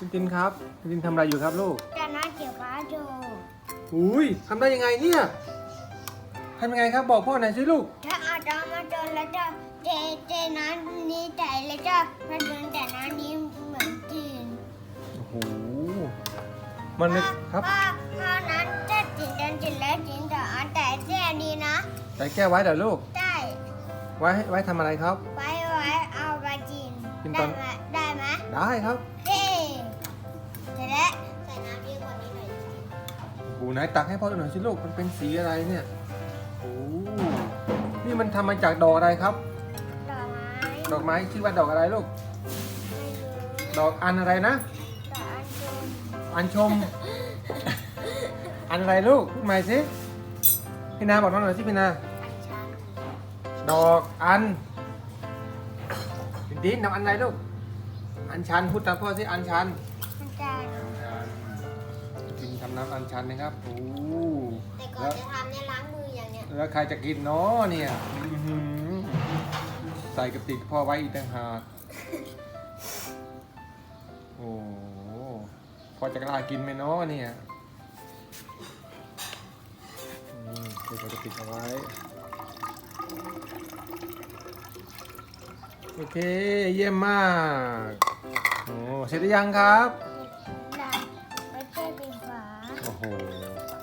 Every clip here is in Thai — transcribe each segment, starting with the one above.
ตินตินครับตินตินทำอะไรอยู่ครับลูกจะน่าเกี่ยวกับดูอุ้ยทำได้ยังไงเนี่ยทำยังไงครับบอกพ่อหน่อยสิลูกถ้าเอาดาวมาโดนแล้วจะเจเจน้ำนี้แต่แล้วจะมาโดนแต่น้ำนี้เหมือนจีนโอ้โหมันนึกครับเพราะเพราะนั้นจะจีนเดินจีนแล้วจีนแต่อันแต่เจ้นี้นะใส่แก้วไว้เดี๋ยวลูกได้ไว้ให้ไว้ทำอะไรครับ ไว้ไว้เอาไปจีนกินตได้อนไหมได้ไหมได้ครับ ไหนตักให้พ่อดูหน่อยสิลูกมันเป็นสีอะไรเนี่ยโอ้โหนี่มันทำมาจากดอกอะไรครับ ดอกไม้ดอกไม้ชื่อว่าดอกอะไรลูกไม่รู้ดอกอันอะไรนะดอกอัญชันอันชม อันอะไรลูกพูดใหม่สิพี่นาบอกน้องหน่อยสิพี่นาอัญชันดอกอันดินดินนำอันอะไรลูก อันชันพูดตามพ่อสิอันชันอัญชันกิ นทำน้ำอันชันนะครับโอ้แต่ก่อแล้นวจะทำเนี่ยล้างมืออย่างเนี้ยแล้วใครจะกินเนาะเนี่ยอื้อหือใส่กระติกพ่อไว้อีกต่างหากโอ้โหพอจะกล้ากินไหมเนาะเนี่ยอืมใส่กระติกเอาไว้ โอเคเยี่ยมมาก โอ้เสร็จหรือยังครับ โอ้โห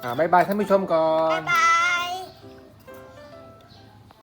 อ่าบายบายท่านผู้ชมก่อน บ๊ายบาย